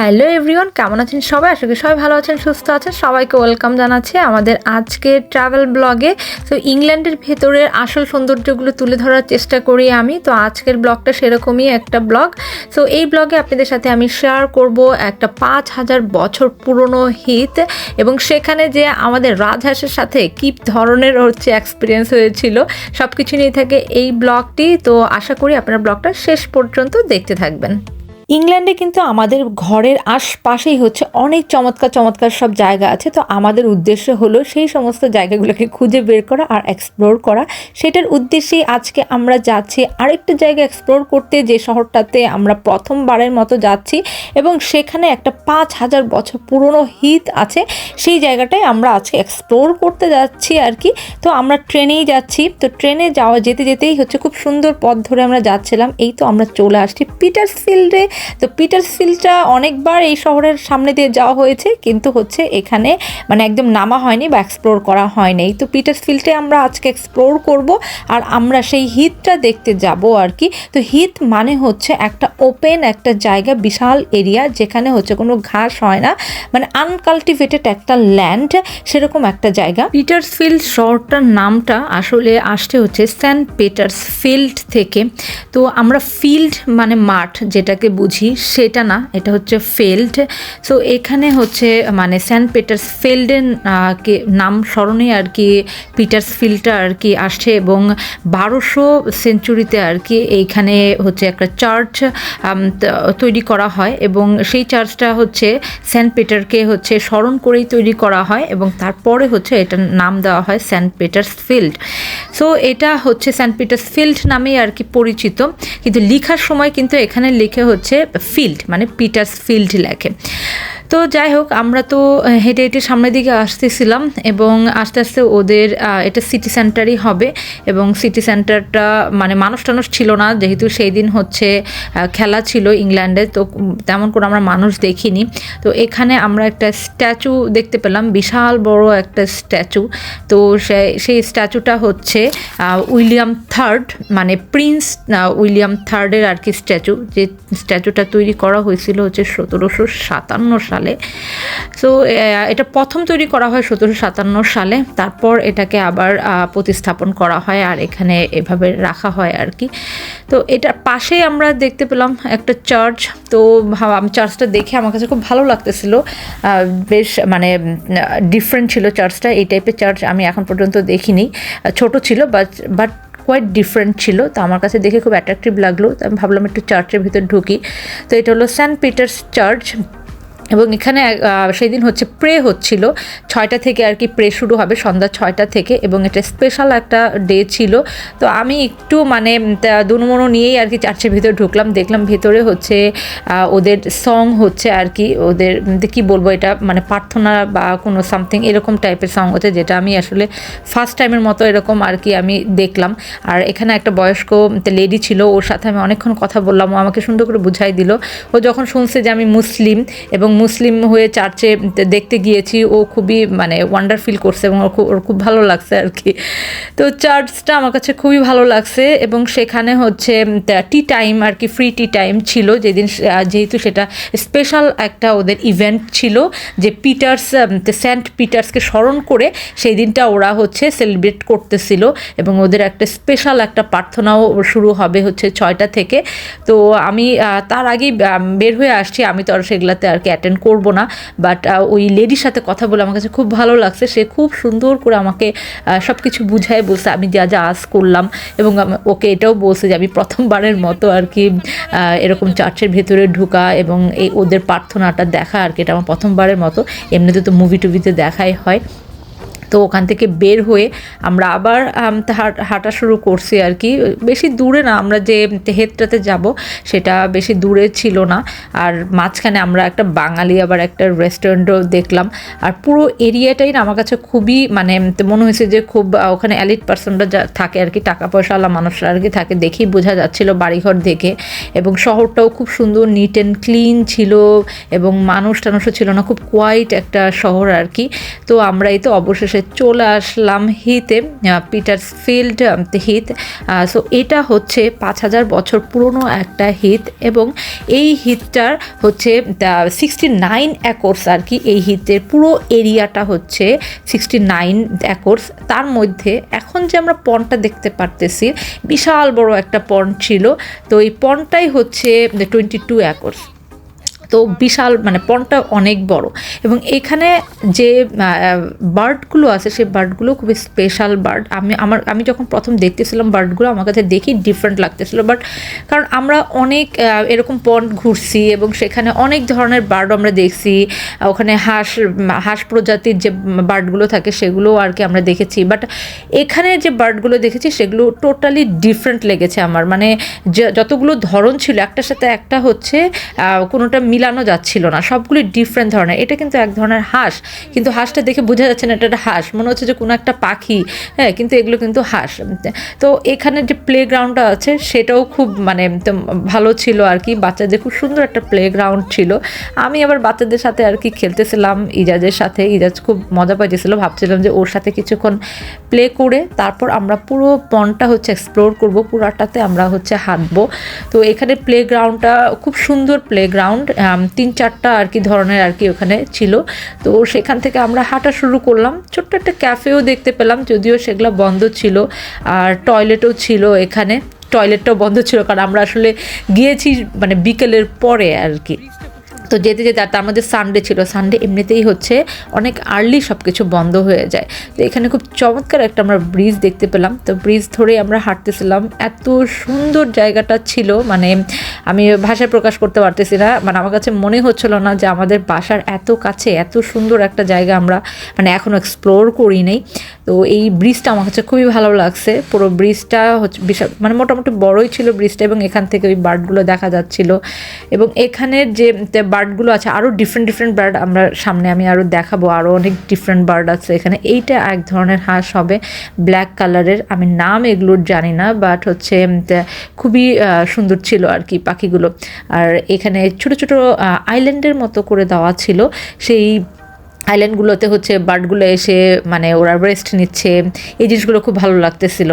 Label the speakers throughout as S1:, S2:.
S1: Hello everyone, কেমন আছেন সবাই? করি সবাই ভালো আছেন, সুস্থ আছেন। সবাইকে ওয়েলকাম জানাচ্ছি আমাদের আজকের ট্রাভেল ব্লগে। তো ইংল্যান্ডের ভেতরের আসল সৌন্দর্যগুলো তুলে ধরার চেষ্টা করি আমি। তো আজকের ব্লগটা সেরকমই একটা ব্লগ। তো এই ব্লগে আপনাদের সাথে আমি শেয়ার করব একটা পাঁচ হাজার বছর পুরনো হিত এবং সেখানে যে আমাদের রাজহাঁসের সাথে কী ধরনের হচ্ছে এক্সপিরিয়েন্স হয়েছিল সব কিছু নিয়ে থাকে এই ব্লগটি। তো আশা করি আপনারা ব্লগটা শেষ পর্যন্ত দেখতে থাকবেন। ইংল্যান্ডে কিন্তু আমাদের ঘরের আশপাশেই হচ্ছে অনেক চমৎকার চমৎকার সব জায়গা আছে। তো আমাদের উদ্দেশ্য হলো সেই সমস্ত জায়গাগুলোকে খুঁজে বের করা আর এক্সপ্লোর করা। সেটার উদ্দেশ্যেই আজকে আমরা যাচ্ছি আরেকটা জায়গা এক্সপ্লোর করতে, যে শহরটাতে আমরা প্রথমবারের মতো যাচ্ছি এবং সেখানে একটা পাঁচ হাজার বছর পুরনো হিত আছে। সেই জায়গাটাই আমরা আজকে এক্সপ্লোর করতে যাচ্ছি আর কি। তো আমরা ট্রেনেই যাচ্ছি। তো ট্রেনে যাওয়া যেতে, যেতেই হচ্ছে খুব সুন্দর পথ ধরে আমরা যাচ্ছিলাম। এই তো আমরা চলে আসছি পিটার্সফিল্ডে। তো পিটার্সফিল্ডটা অনেকবার এই শহরের সামনে দিয়ে যাওয়া হয়েছে, কিন্তু হচ্ছে এখানে মানে একদম নামা হয়নি বা এক্সপ্লোর করা হয়নি। তো পিটার্সফিল্ডে আমরা আজকে এক্সপ্লোর করব আর আমরা সেই হিতটা দেখতে যাব আর কি। তো হিত মানে হচ্ছে একটা ওপেন একটা জায়গা, বিশাল এরিয়া যেখানে হচ্ছে কোনো ঘাস হয় না মানে আনকাল্টিভেটেড একটা ল্যান্ড সেরকম একটা জায়গা। পিটার্সফিল্ড শহরটার নামটা আসলে আসতে হচ্ছে সেন্ট পিটার্সফিল্ড থেকে। তো আমরা ফিল্ড মানে মাঠ যেটাকে বুঝি, সেটা না, এটা হচ্ছে ফিল্ড সো এখানে হচ্ছে মানে সেন্ট পিটার্স ফিল্ডের কে নাম স্মরণে আর কি পিটার্স ফিল্ডটা আর কি আসছে এবং বারোশো সেঞ্চুরিতে আর কি এইখানে হচ্ছে একটা চার্চ তৈরি করা হয় এবং সেই চার্চটা হচ্ছে সেন্ট পিটারকে হচ্ছে স্মরণ করেই তৈরি করা হয় এবং তারপরে হচ্ছে এটার নাম দেওয়া হয় সেন্ট পিটার্স ফিল্ড। সো এটা হচ্ছে সেন্ট পিটার্স ফিল্ড নামেই আর কি পরিচিত। কিন্তু লেখার সময় কিন্তু এখানে লিখে হচ্ছে ফিল্ড মানে পিটার্স ফিল্ড লেখে। তো যাই হোক, আমরা তো হেঁটে হেঁটে সামনের দিকে আসতেছিলাম এবং আস্তে আস্তে ওদের এটা সিটি সেন্টারই হবে এবং সিটি সেন্টারটা মানে মানুষ টানুষ ছিল না, যেহেতু সেই দিন হচ্ছে খেলা ছিল ইংল্যান্ডে, তো তেমন করে আমরা মানুষ দেখিনি। তো এখানে আমরা একটা স্ট্যাচু দেখতে পেলাম, বিশাল বড় একটা স্ট্যাচু তো সেই স্ট্যাচুটা হচ্ছে উইলিয়াম থার্ড মানে প্রিন্স উইলিয়াম থার্ডের আর কি স্ট্যাচু যে স্ট্যাচুটা তৈরি করা হয়েছিল হচ্ছে সতেরোশো সাতান্ন সালে সো এটা প্রথম তৈরি করা হয় সতেরোশো সাতান্ন সালে। তারপর এটাকে আবার প্রতিস্থাপন করা হয় আর এখানে এভাবে রাখা হয় আর কি। তো এটার পাশেই আমরা দেখতে পেলাম একটা চার্চ। তো চার্চটা দেখে আমার কাছে খুব ভালো লাগতেছিল। বেশ মানে ডিফারেন্ট ছিল চার্চটা। এই টাইপের চার্চ আমি এখন পর্যন্ত দেখিনি। ছোট ছিল বাট বাট কোয়াইট ডিফারেন্ট ছিল। তো আমার কাছে দেখে খুব অ্যাট্রাকটিভ লাগল। তো আমি ভাবলাম একটু চার্চের ভিতর ঢুকি। তো এটা হলো সেন্ট পিটার্স চার্চ এবং এখানে সেই দিন হচ্ছে প্রে হচ্ছিল, ছয়টা থেকে আর কি প্রে শুরু হবে, সন্ধ্যা ছয়টা থেকে এবং এটা স্পেশাল একটা ডে ছিল। তো আমি একটু মানে দুনমনো নিয়েই আর কি চার্চের ভিতরে ঢুকলাম, দেখলাম ভেতরে হচ্ছে ওদের সং হচ্ছে আর কি, ওদের কি বলব এটা মানে প্রার্থনা বা কোনো সামথিং এরকম টাইপের সং হচ্ছে যেটা আমি আসলে ফার্স্ট টাইমের মতো এরকম আর কি আমি দেখলাম। আর এখানে একটা বয়স্ক লেডি ছিল, ওর সাথে আমি অনেকক্ষণ কথা বললাম, ও আমাকে সুন্দর করে বুঝাই দিল। ও যখন শুনছে যে আমি মুসলিম এবং মুসলিম হয়ে চার্চে দেখতে গিয়েছি, ও খুবই মানে ওয়ান্ডার ফিল করছে এবং ওর খুব ওর খুব ভালো লাগছে আর কি। তো চার্চটা আমার কাছে খুবই ভালো লাগছে এবং সেখানে হচ্ছে টি টাইম আর কি ফ্রি টি টাইম ছিল। যেদিন যেহেতু সেটা স্পেশাল একটা ওদের ইভেন্ট ছিল যে পিটার্স সেন্ট পিটার্সকে স্মরণ করে সেই দিনটা ওরা হচ্ছে সেলিব্রেট করতেছিল এবং ওদের একটা স্পেশাল একটা প্রার্থনাও শুরু হবে হচ্ছে ছয়টা থেকে। তো আমি তার আগেই বের হয়ে আসছি। আমি তো আর সেগুলাতে আর কি করব না বাট ওই লেডির সাথে কথা বলে আমার কাছে খুব ভালো লাগছে। সে খুব সুন্দর করে আমাকে সব কিছু বুঝায়, বলছে, আমি যা যা আস করলাম। এবং ওকে এটাও বলছে যে, আমি প্রথমবারের মতো আর কি এরকম চার্চের ভেতরে ঢুকা এবং এই ওদের প্রার্থনাটা দেখা আর কি এটা আমার প্রথমবারের মতো। এমনিতে তো মুভি টুভিতে দেখাই হয়। তো ওখান থেকে বের হয়ে আমরা আবার হাঁটা শুরু করছি আর কি। বেশি দূরে না, আমরা যে হেদটাতে যাব সেটা বেশি দূরে ছিল না। আর মাঝখানে আমরা একটা বাঙালি আবার একটা রেস্টুরেন্টও দেখলাম। আর পুরো এরিয়াটাই না আমার কাছে খুবই মানে মনে হয়েছে যে খুব ওখানে অ্যালিট পার্সনরা যা থাকে আর কি টাকা পয়সাওয়ালা মানুষরা আর কি থাকে দেখেই বোঝা যাচ্ছিল বাড়িঘর দেখে। এবং শহরটাও খুব সুন্দর নিট অ্যান্ড ক্লিন ছিল এবং মানুষ টানুষও ছিল না, খুব কোয়াইট একটা শহর আর কি। তো আমরা এই তো অবশেষে অবশেষে চলে আসলাম হিতে পিটার্স ফিল্ড হিত। সো এটা হচ্ছে পাঁচ হাজার বছর পুরনো একটা হিত এবং এই হিতটার হচ্ছে সিক্সটি নাইন একর্স আর কি এই হিতের পুরো এরিয়াটা হচ্ছে সিক্সটি নাইন একর্স তার মধ্যে এখন যে আমরা পনটা দেখতে পারতেছি, বিশাল বড় একটা পন ছিল। তো এই পনটাই হচ্ছে টোয়েন্টি টু একর্স তো বিশাল মানে পনটা অনেক বড়। এবং এখানে যে বার্ডগুলো আছে সেই বার্ডগুলো খুবই স্পেশাল বার্ড। আমি, আমার, আমি যখন প্রথম দেখতেছিলাম বার্ডগুলো, আমার কাছে দেখি ডিফারেন্ট লাগতেছিল। বাট কারণ আমরা অনেক এরকম পন্ড ঘুরছি এবং সেখানে অনেক ধরনের বার্ড আমরা দেখছি। ওখানে হাঁস হাঁস প্রজাতির যে বার্ডগুলো থাকে সেগুলো আর কি আমরা দেখেছি। বাট এখানে যে বার্ডগুলো দেখেছি, সেগুলো টোটালি ডিফারেন্ট লেগেছে আমার। মানে যতগুলো ধরন ছিল, একটার সাথে একটা হচ্ছে কোনোটা মিলানো যাচ্ছিল না, সবগুলি ডিফারেন্ট ধরনের। এটা কিন্তু এক ধরনের হাঁস, কিন্তু হাঁসটা দেখে বোঝা যাচ্ছে না এটা একটা হাঁস। মনে হচ্ছে যে কোনো একটা পাখি হ্যাঁ কিন্তু এগুলো কিন্তু হাঁস। তো এখানে যে প্লে গ্রাউন্ডটা আছে, সেটাও খুব মানে ভালো ছিল আর কি। বাচ্চাদের খুব সুন্দর একটা প্লে গ্রাউন্ড ছিল। আমি আবার বাচ্চাদের সাথে আর কি খেলতেছিলাম, ইজাজের সাথে। ইজাজ খুব মজা পাইতেছিল, ভাবছিলাম যে ওর সাথে কিছুক্ষণ প্লে করে তারপর আমরা পুরো পনটা হচ্ছে এক্সপ্লোর করব, পুরাটাতে আমরা হচ্ছে হাঁটবো। তো এখানে প্লে গ্রাউন্ডটা খুব সুন্দর প্লে গ্রাউন্ড তিন চারটা আর কি ধরনের আর কি ওখানে ছিল। তো সেখান থেকে আমরা হাঁটা শুরু করলাম। ছোট্ট একটা ক্যাফেও দেখতে পেলাম, যদিও সেগুলো বন্ধ ছিল আর টয়লেটও ছিল এখানে। টয়লেটটাও বন্ধ ছিল কারণ আমরা আসলে গিয়েছি মানে বিকেলের পরে আর কি। তো যেতে যেতে তার মধ্যে সানডে ছিল। সানডে এমনিতেই হচ্ছে অনেক আর্লি সব কিছু বন্ধ হয়ে যায়। তো এখানে খুব চমৎকার একটা আমরা ব্রিজ দেখতে পেলাম। তো ব্রিজ ধরে আমরা হাঁটতেছিলাম। এত সুন্দর জায়গাটা ছিল। মানে আমি ভাষায় প্রকাশ করতে পারতেছি না। মানে আমার কাছে মনে হচ্ছিল না যে আমাদের বাসার এত কাছে এত সুন্দর একটা জায়গা আমরা মানে এখনও এক্সপ্লোর করি নেই। তো এই ব্রিজটা আমার কাছে খুবই ভালো লাগছে। পুরো ব্রিজটা হচ্ছে বিশাল মানে মোটামুটি বড়ই ছিল ব্রিজটা এবং এখান থেকে ওই বার্ডগুলো দেখা যাচ্ছিল। এবং এখানের যে বার্ডগুলো আছে আরও ডিফারেন্ট ডিফারেন্ট বার্ড আমরা সামনে আমি আরও দেখাবো আরও অনেক ডিফারেন্ট বার্ড আছে। এখানে এইটা এক ধরনের হাঁস হবে ব্ল্যাক কালারের আমি নাম এগুলোর জানি না বাট হচ্ছে খুবই সুন্দর ছিল আর কি পাখিগুলো। আর এখানে ছোট ছোট আইল্যান্ডের মতো করে দেওয়া ছিল। সেই আইল্যান্ডগুলোতে হচ্ছে বার্ডগুলো এসে মানে ওরা রেস্ট নিচ্ছে। এই জিনিসগুলো খুব ভালো লাগতেছিল।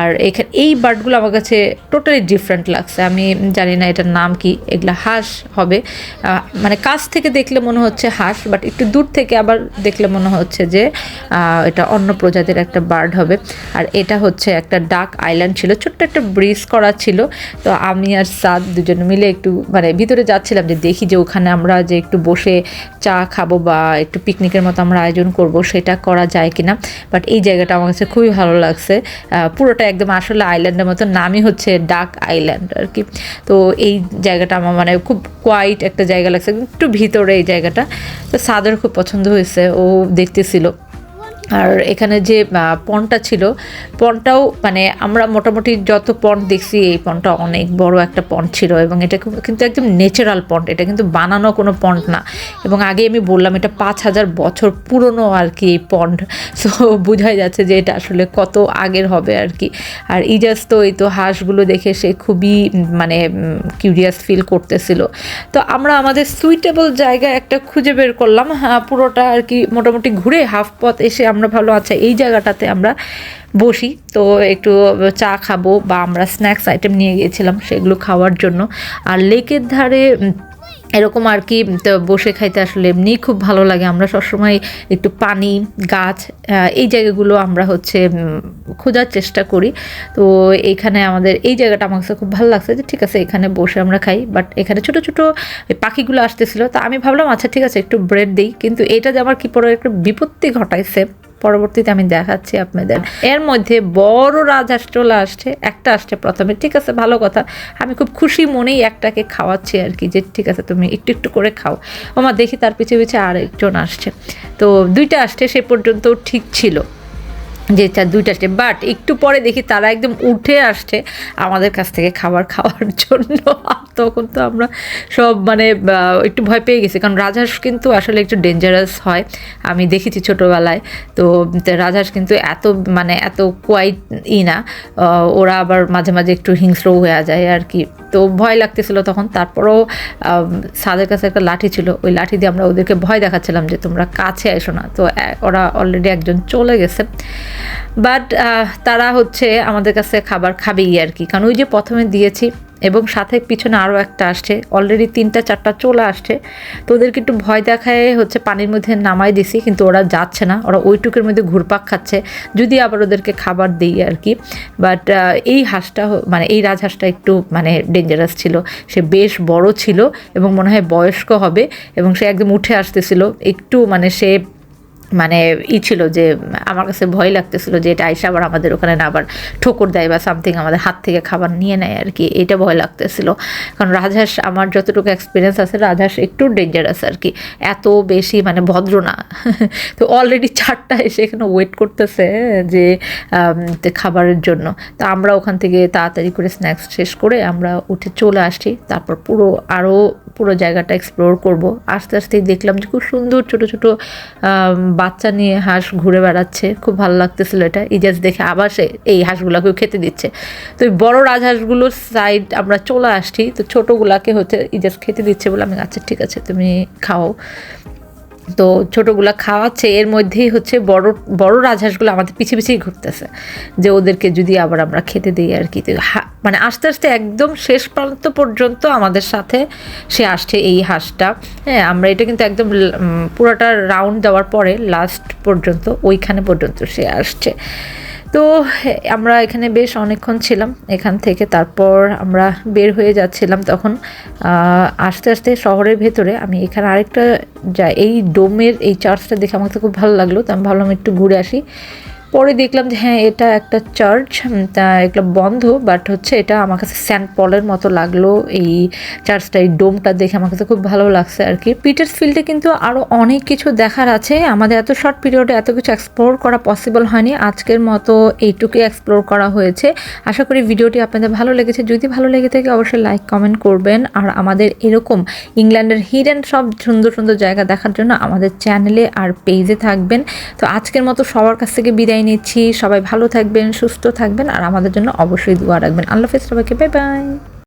S1: আর এখানে এই বার্ডগুলো আমার কাছে টোটালি ডিফারেন্ট লাগছে। আমি জানি না এটার নাম কি, এগুলো হাঁস হবে। মানে কাছ থেকে দেখলে মনে হচ্ছে হাঁস বাট একটু দূর থেকে আবার দেখলে মনে হচ্ছে যে এটা অন্য প্রজাতির একটা বার্ড হবে। আর এটা হচ্ছে একটা ডাক আইল্যান্ড ছিল, ছোট্ট একটা ব্রিজ করা ছিল। তো আমি আর সাদ দুজন মিলে একটু মানে ভিতরে যাচ্ছিলাম যে দেখি যে ওখানে আমরা যে একটু বসে চা খাব বা একটু পিক পিকনিকের মতো আমরা আয়োজন করব, সেটা করা যায় কিনা। বাট এই জায়গাটা আমার কাছে খুবই ভালো লাগছে। পুরোটা একদম আসলে আইল্যান্ডের মতো নামই হচ্ছে ডাক আইল্যান্ড আর কি। তো এই জায়গাটা আমার মানে খুব কোয়াইট একটা জায়গা লাগছে, একটু ভিতরে এই জায়গাটা। তো সাদের খুব পছন্দ হয়েছে, ও দেখতেছিল। আর এখানে যে পনটা ছিল পনটাও মানে আমরা মোটামুটি যত পন্ট দেখছি, এই পনটা অনেক বড় একটা পন্ট ছিল এবং এটা কিন্তু একদম ন্যাচারাল পন্ট এটা কিন্তু বানানো কোনো পন্ট না। এবং আগে আমি বললাম, এটা পাঁচ হাজার বছর পুরনো আর কি এই পন্ড সো বোঝাই যাচ্ছে যে এটা আসলে কত আগের হবে আর কি। আর ইজাজ তো, এই তো হাঁসগুলো দেখে সে খুবই মানে কিউরিয়াস ফিল করতেছিল। তো আমরা আমাদের সুইটেবল জায়গা একটা খুঁজে বের করলাম। হ্যাঁ পুরোটা আর কি মোটামুটি ঘুরে হাফ পথ এসে আমরা ভালো আচ্ছা এই জায়গাটাতে আমরা বসি। তো একটু চা খাব বা আমরা স্ন্যাক্স আইটেম নিয়ে গিয়েছিলাম সেগুলো খাওয়ার জন্য। আর লেকের ধারে এরকম আর কি বসে খাইতে আসলে এমনি খুব ভালো লাগে। আমরা সবসময় একটু পানি, গাছ এই জায়গাগুলো আমরা হচ্ছে খোঁজার চেষ্টা করি। তো এখানে আমাদের, এই জায়গাটা আমার কাছে খুব ভালো লাগছে যে, ঠিক আছে, এখানে বসে আমরা খাই। বাট এখানে ছোট ছোট পাখিগুলো আসতেছিল। তা আমি ভাবলাম আচ্ছা ঠিক আছে, একটু ব্রেড দিই। কিন্তু এটা যে আমার কি পরে একটু বিপত্তি ঘটাইছে। পরবর্তীতে আমি দেখাচ্ছি আপনাদের। এর মধ্যে বড় রাজহাঁস চলে আসছে একটা আসছে প্রথমে। ঠিক আছে, ভালো কথা। আমি খুব খুশি মনেই একটাকে খাওয়াচ্ছি আর কি, যে ঠিক আছে, তুমি একটু একটু করে খাও। আমার দেখি তার পিছিয়ে পিছিয়ে আরেকজন আসছে। তো দুইটা আসছে, সে পর্যন্ত ঠিক ছিল। যে চার দুইটা আসছে বাট একটু পরে দেখি তারা একদম উঠে আসছে আমাদের কাছ থেকে খাবার খাওয়ার জন্য। আর তখন তো আমরা সব মানে একটু ভয় পেয়ে গেছি। কারণ রাজহাঁস কিন্তু আসলে একটু ডেঞ্জারাস হয়। আমি দেখেছি ছোটোবেলায়। তো রাজহাঁস কিন্তু এত মানে এত কোয়াইট ই না। ওরা আবার মাঝে মাঝে একটু হিংস্র হয়ে যায় আর কি। তো ভয় লাগতেছিল তখন। তারপরও সাদের কাছে একটা লাঠি ছিল। ওই লাঠি দিয়ে আমরা ওদেরকে ভয় দেখাচ্ছিলাম যে তোমরা কাছে এসো না। তো ওরা অলরেডি একজন চলে গেছে। বাট তারা হচ্ছে আমাদের কাছে খাবার খাবেই আর কি। কারণ ওই যে প্রথমে দিয়েছি এবং সাথে পিছনে আরও একটা আসছে। অলরেডি তিনটা, চারটা চলে আসছে। তো ওদেরকে একটু ভয় দেখায় হচ্ছে পানির মধ্যে নামাই দিছি, কিন্তু ওরা যাচ্ছে না। ওরা ওইটুকের মধ্যে ঘুরপাক খাচ্ছে। যদি আবার ওদেরকে খাবার দিই আর কি। বাট এই হাঁসটা মানে এই রাজহাঁসটা একটু মানে ডেঞ্জারাস ছিল। সে বেশ বড় ছিল এবং মনে হয় বয়স্ক হবে এবং সে একদম উঠে আসতেছিল। একটু মানে সে মানে ই ছিল যে, আমার কাছে ভয় লাগতেছিল যে, এটা আইসা আবার আমাদের ওখানে না আবার ঠোকর দেয় বা সামথিং আমাদের হাত থেকে খাবার নিয়ে নেয় আর কি। এটা ভয় লাগতেছিল। কারণ রাজহাঁস, আমার যতটুকু এক্সপিরিয়েন্স আছে, রাজহাঁস একটু ডেঞ্জারাস আর কি। এত বেশি মানে ভদ্র না। তো অলরেডি চারটা এসে এখানে ওয়েট করতেছে যে খাবারের জন্য। তো আমরা ওখান থেকে তাড়াতাড়ি করে স্ন্যাক্স শেষ করে আমরা উঠে চলে আসছি তারপর পুরো আরও পুরো জায়গাটা এক্সপ্লোর করব। আস্তে আস্তেই দেখলাম যে, খুব সুন্দর ছোট ছোট বাচ্চা নিয়ে হাঁস ঘুরে বেড়াচ্ছে, খুব ভালো লাগতেছিল এটা। ইজাজ দেখে আবার সে এই হাঁসগুলোকেও খেতে দিচ্ছে। তো ওই বড় রাজহাঁসগুলোর সাইড আমরা চলে আসছি, তো ছোটোগুলাকে হচ্ছে ইজাজ খেতে দিচ্ছে বলে আমি আচ্ছা ঠিক আছে, তুমি খাও। তো ছোটোগুলা খাওয়াচ্ছে, এর মধ্যেই হচ্ছে বড় বড় রাজহাঁসগুলো আমাদের পিছিয়ে পিছিয়ে ঘুরতেছে। যে ওদেরকে যদি আবার আমরা খেতে দিই আর কি। মানে আস্তে আস্তে একদম শেষ প্রান্ত পর্যন্ত আমাদের সাথে সে আসছে এই হাঁসটা। হ্যাঁ আমরা এটা কিন্তু একদম পুরোটা রাউন্ড দেওয়ার পরে লাস্ট পর্যন্ত, ওইখানে পর্যন্ত সে আসছে। তো, আমরা এখানে বেশ অনেকক্ষণ ছিলাম এখান থেকে। তারপর আমরা বের হয়ে যাচ্ছিলাম তখন আস্তে আস্তে শহরের ভেতরে। আমি এখানে আরেকটা যা, এই ডোমের এই চার্চটা দেখে আমাকে খুব ভালো লাগল, তো আমি ভাবলাম একটু ঘুরে আসি। পরে দেখলাম যে হ্যাঁ এটা একটা চার্চ তা এগুলো বন্ধ বাট হচ্ছে এটা আমার কাছে স্যান্ট পলের মতো লাগল। এই চার্চটা এই ডোমটা দেখে আমার কাছে খুব ভালো লাগছে আর কি। পিটার্স ফিল্ডে কিন্তু আরও অনেক কিছু দেখার আছে। আমাদের এত শর্ট পিরিয়ডে এত কিছু এক্সপ্লোর করা পসিবল হয়নি। আজকের মতো এইটুকুই এক্সপ্লোর করা হয়েছে। আশা করি ভিডিওটি আপনাদের ভালো লেগেছে। যদি ভালো লেগে থাকে, অবশ্যই লাইক কমেন্ট করবেন। আর আমাদের এরকম ইংল্যান্ডের হিডেন সব সুন্দর সুন্দর জায়গা দেখার জন্য আমাদের চ্যানেলে আর পেজে থাকবেন। তো আজকের মতো সবার কাছ থেকে বিদায় নিচ্ছি। সবাই ভালো থাকবেন, সুস্থ থাকবেন, আর আমাদের জন্য অবশ্যই দোয়া রাখবেন। আল্লাহ হাফেজ সবাইকে বাই বাই